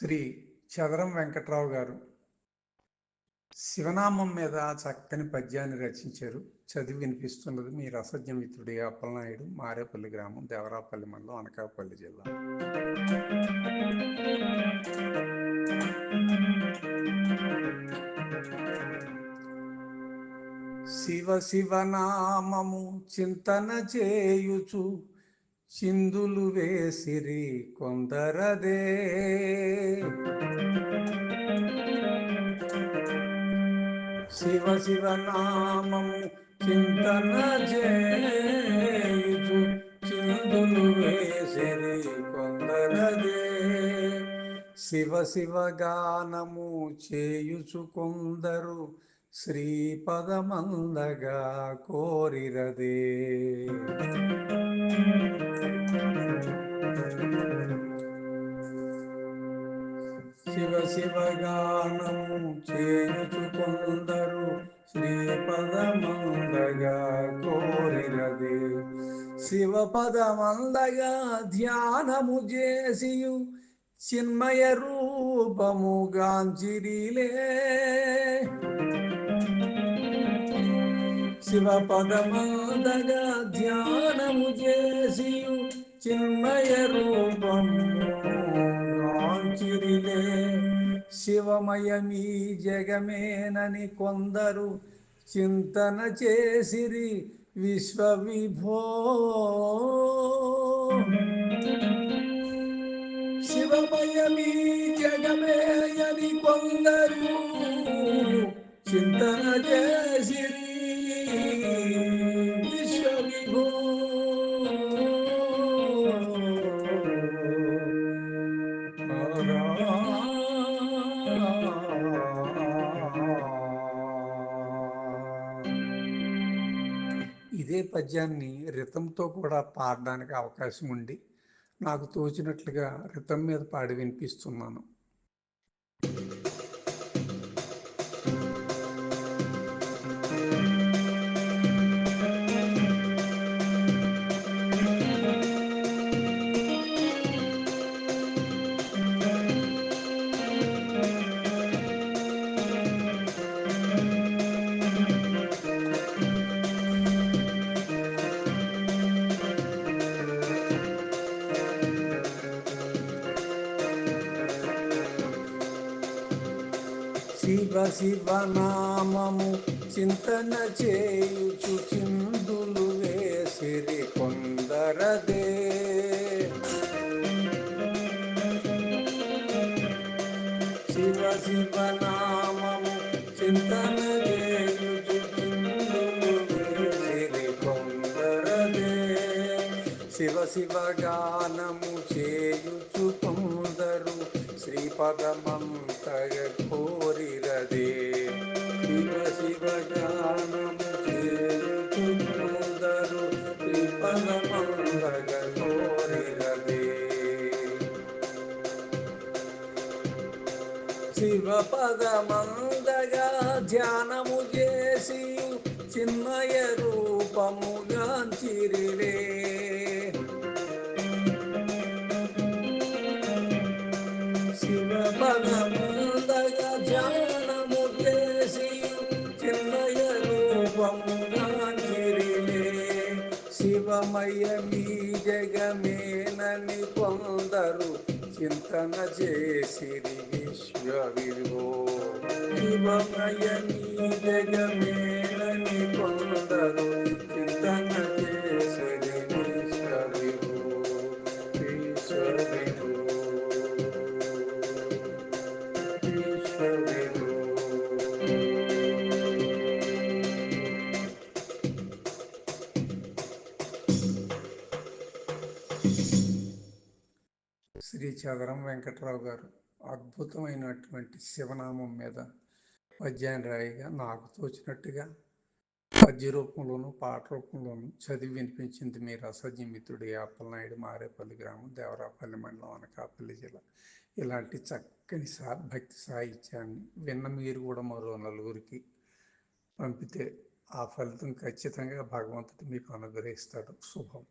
శ్రీ చదరం వెంకట్రావు గారు శివనామం మీద చక్కని పద్యాన్ని రచించారు. చదివి వినిపిస్తున్నది మీ రసజ్ఞ మిత్రుడి అప్పలనాయుడు మారేపల్లి గ్రామం దేవరాపల్లి మండలం అనకాపల్లి జిల్లా. శివ శివనామము చింతన చేయుచు సింధులు వేసిరి కొందరదే. శివ శివ నామం చింతన చేయుచు చిందులు వేసిరి కొందరదే. శివ శివ గానము చేయుచు కొందరు శ్రీపదమందగా కోరిరదే. శివగానము శివ చేయుచు కొందరు శ్రీపదమందగా కోరిరదే శివపదమందగా ధ్యానము చేసియు చిన్మయ రూపము గాంచిరిలే శివపదమందగా ధ్యానము చేసియు చిన్మయ రూపము గాంచిరిలే శివమయమీ జగమేనని కొందరు చింతన చేసిరి విశ్వవిభో. శివమయమీ జగమేయని కొందరు చింతన చేసిరి విశ్వవిభో. ఇదే పద్యాన్ని రితంతో కూడా పాడడానికి అవకాశం ఉండి నాకు తోచినట్లుగా రితం మీద పాడి వినిపిస్తున్నాను. శివ శివ నామము చింతన చేయుచు చిందులు వేసిరి కొందరదే. శివ శివ నామము చింతన చేయుచు చిందులు వేసిరి కొందరదే. శివ శివ గానము చేయుచు కొందరు శ్రీపదమంతగ పదమందగా ధ్యానము చేసి చిన్మయ రూపముగాంచిరిలే శివ పదమందగా ధ్యానము చేసి చిన్మయ రూపముగా శివమయ మీ జగమేనని కొందరు చింతన చేసిరి విశ్వ శివమయ మీ జగమేనని కొందరు చింతన శ్రీ చదరం వెంకట్రావు గారు అద్భుతమైనటువంటి శివనామం మీద పద్యాన్ని రాయిగా నాకు తోచినట్టుగా పద్య రూపంలోను పాట రూపంలోను చదివి వినిపించింది మీ రసజ్ఞ మిత్రుడు అప్పలనాయుడు మారేపల్లి గ్రామం దేవరాపల్లి మండలం అనకాపల్లి జిల్లా. ఇలాంటి చక్కని సా భక్తి సాహిత్యాన్ని విన్న మీరు కూడా మరో నలుగురికి పంపితే ఆ ఫలితం ఖచ్చితంగా భగవంతుడు మీకు అనుగ్రహిస్తాడు. శుభం.